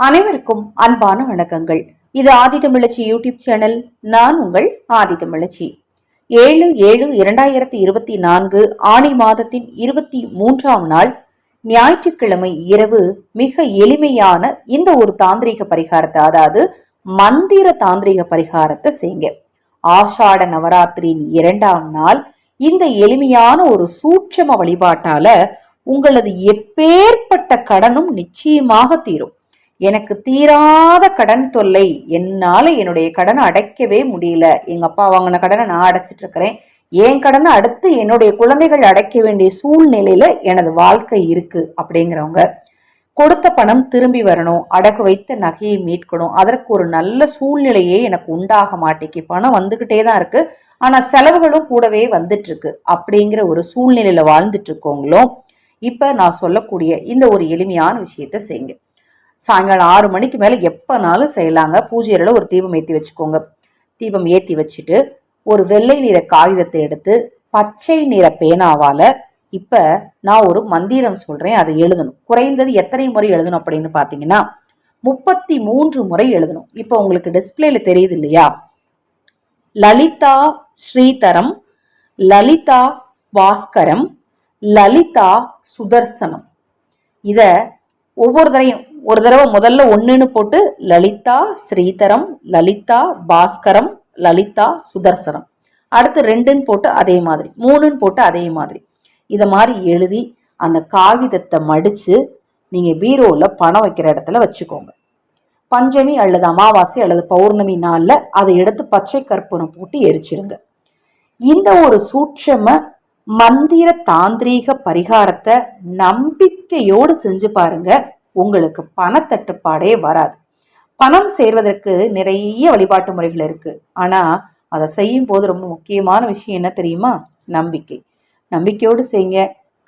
அனைவருக்கும் அன்பான வணக்கங்கள். இது ஆதித்தமிழச்சி யூடியூப் சேனல் நான் உங்கள் ஆதித்தமிழச்சி ஏழு ஏழு இரண்டாயிரத்தி இருபத்தி நான்கு ஆணி மாதத்தின் இருபத்தி மூன்றாம் நாள் ஞாயிற்றுக்கிழமை இரவு மிக எளிமையான இந்த ஒரு தாந்திரிக பரிகாரத்தை அதாவது மந்திர தாந்திரிக பரிகாரத்தை செய்யுங்க. ஆஷாட நவராத்திரியின் இரண்டாம் நாள் இந்த எளிமையான ஒரு சூட்சம வழிபாட்டால உங்களது எப்பேற்பட்ட கடனும் நிச்சயமாக தீரும். எனக்கு தீராத கடன் தொல்லை. என்னால் என்னுடைய கடனை அடைக்கவே முடியல. எங்கள் அப்பா வாங்கின கடனை நான் அடைச்சிட்டு இருக்கிறேன் என் கடனை அடுத்து என்னுடைய குழந்தைகள் அடைக்க வேண்டிய சூழ்நிலையில எனது வாழ்க்கை இருக்கு அப்படிங்கிறவங்க. கொடுத்த பணம் திரும்பி வரணும். அடகு வைத்த நகையை மீட்கணும். அதற்கு ஒரு நல்ல சூழ்நிலையே எனக்கு உண்டாக மாட்டேங்கி பணம் வந்துக்கிட்டே தான் இருக்கு. ஆனால் செலவுகளும் கூடவே வந்துட்டு இருக்கு அப்படிங்கிற ஒரு சூழ்நிலையில வாழ்ந்துட்டு இருக்கவங்களும் இப்போ நான் சொல்லக்கூடிய இந்த ஒரு எளிமையான விஷயத்த செய்யுங்க. சாயங்காலம் ஆறு மணிக்கு மேலே எப்போனாலும் செய்யலாங்க. பூஜையில் ஒரு தீபம் ஏற்றி வச்சுக்கோங்க. தீபம் ஏற்றி வச்சுட்டு ஒரு வெள்ளை நிற காகிதத்தை எடுத்து பச்சை நிற பேனாவால் இப்போ நான் ஒரு மந்திரம் சொல்கிறேன் அதை எழுதணும். குறைந்தது எத்தனை முறை எழுதணும் அப்படின்னு பார்த்தீங்கன்னா முப்பத்தி மூன்று முறை எழுதணும். இப்போ உங்களுக்கு டிஸ்பிளேல தெரியுது இல்லையா? லலிதா ஸ்ரீதரம் லலிதா பாஸ்கரம் லலிதா சுதர்சனம். இதை ஒவ்வொரு தடையும் ஒரு தடவை முதல்ல ஒன்றுன்னு போட்டு லலிதா ஸ்ரீதரம் லலிதா பாஸ்கரம் லலிதா சுதர்சனம். அடுத்து ரெண்டுன்னு போட்டு அதே மாதிரி மூணுன்னு போட்டு அதே மாதிரி. இதை மாதிரி எழுதி அந்த காகிதத்தை மடித்து நீங்கள் பீரோவில் பணம் வைக்கிற இடத்துல வச்சுக்கோங்க. பஞ்சமி அல்லது அமாவாசை அல்லது பௌர்ணமி நாளில் அதை எடுத்து பச்சை கற்பூரம் போட்டு எரிச்சிருங்க. இந்த ஒரு சூட்சம மந்திர தாந்திரீக பரிகாரத்தை நம்பிக்கையோடு செஞ்சு பாருங்க. உங்களுக்கு பணத்தட்டுப்பாடே வராது. பணம் சேர்வதற்கு நிறைய வழிபாட்டு முறைகள் இருக்கு. ஆனா அதை செய்யும் போது ரொம்ப முக்கியமான விஷயம் என்ன தெரியுமா? நம்பிக்கை. நம்பிக்கையோடு செய்யுங்க.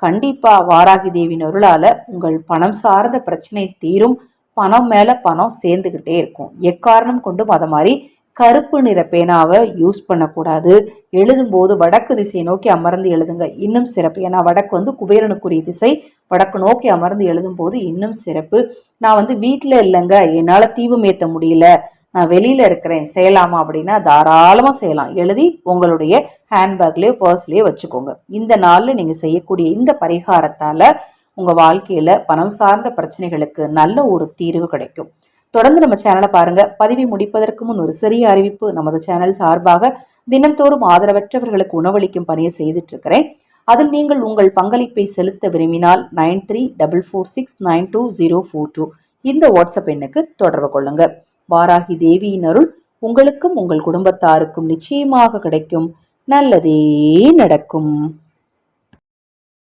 கண்டிப்பா வாராகி தேவியின் அருளால உங்கள் பணம் சார்ந்த பிரச்சனை தீரும். பணம் மேல பணம் சேர்ந்துகிட்டே இருக்கும். எக்காரணம் கொண்டும் அதை மாதிரி கருப்பு நிற பேனாவை யூஸ் பண்ணக்கூடாது. எழுதும்போது வடக்கு திசையை நோக்கி அமர்ந்து எழுதுங்க. இன்னும் சிறப்பு. ஏன்னா வடக்கு வந்து குபேரனுக்குரிய திசை. வடக்கு நோக்கி அமர்ந்து எழுதும்போது இன்னும் சிறப்பு. நான் வந்து வீட்டில் இல்லைங்க. என்னால் தீபம் ஏற்ற முடியல. நான் வெளியில் இருக்கிறேன். செய்யலாமா அப்படின்னா தாராளமாக செய்யலாம். எழுதி உங்களுடைய ஹேண்ட்பேக்லேயோ பர்ஸ்லேயோ வச்சுக்கோங்க. இந்த நாளில் நீங்கள் செய்யக்கூடிய இந்த பரிகாரத்தால் உங்கள் வாழ்க்கையில் பணம் சார்ந்த பிரச்சனைகளுக்கு நல்ல ஒரு தீர்வு கிடைக்கும். தொடர்ந்து நம்ம சேனலை பாருங்க. பதிவை முடிப்பதற்கு முன் ஒரு சிறிய அறிவிப்பு. நமது சேனல் சார்பாக தினந்தோறும் ஆதரவற்றவர்களுக்கு உணவளிக்கும் பணியை செய்துட்டு இருக்கிறேன் அதில் நீங்கள் உங்கள் பங்களிப்பை செலுத்த விரும்பினால் nine three double four six nine two zero four two இந்த வாட்ஸ்அப் எண்ணுக்கு தொடர்பு கொள்ளுங்க. வாராகி தேவியின் அருள் உங்களுக்கும் உங்கள் குடும்பத்தாருக்கும் நிச்சயமாக கிடைக்கும். நல்லதே நடக்கும்.